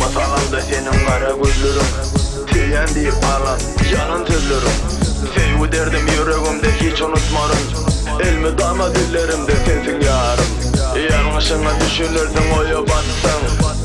Masalamda senin kara gözlerin Tüyen deyip alan canın tözlerim Sevgi derdim yüreğimde hiç unutmarım Elmi dama dillerimde sensin yarım Yanlışına düşünürsün oya batsın